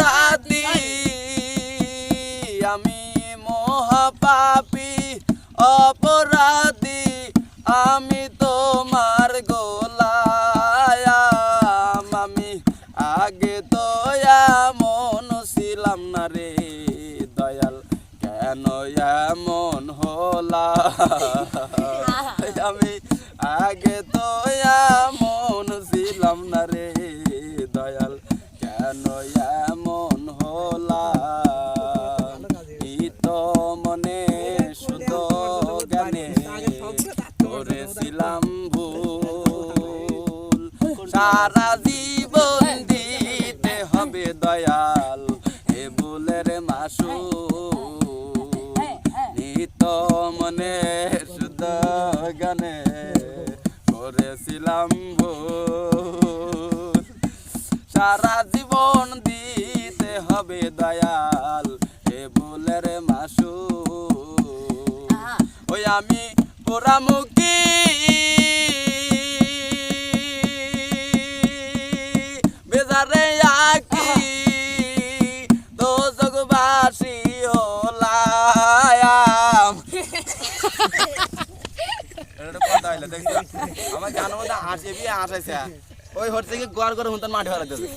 রাতি আমি মহাপাপী, অপরাধী। আমি তোমার গোলায়াম আমি। আগে তো এমন ছিলাম না রে দয়াল। কেন এমন হলা? আমি আগে তো এমন ছিলাম না রে দয়াল। কেন মনে শুধু গানে করেছিলাম ভুল। সারা জীবন দিতে হবে দয়াল এ ভুলের মাসু নিত মনে শুদ্ধ গানে করেছিলাম ভুল। সারা জীবন দিতে হবে দয়াল আমি পোড়ামুখী। বেজারে আকি, তো জগবাসী হলায়াম। আমার গানের মধ্যে হাসি বিয়ে হাসাইছে। ওই হচ্ছে কি গোয়ার করে হুন্তান মাঠে হারাইতেছে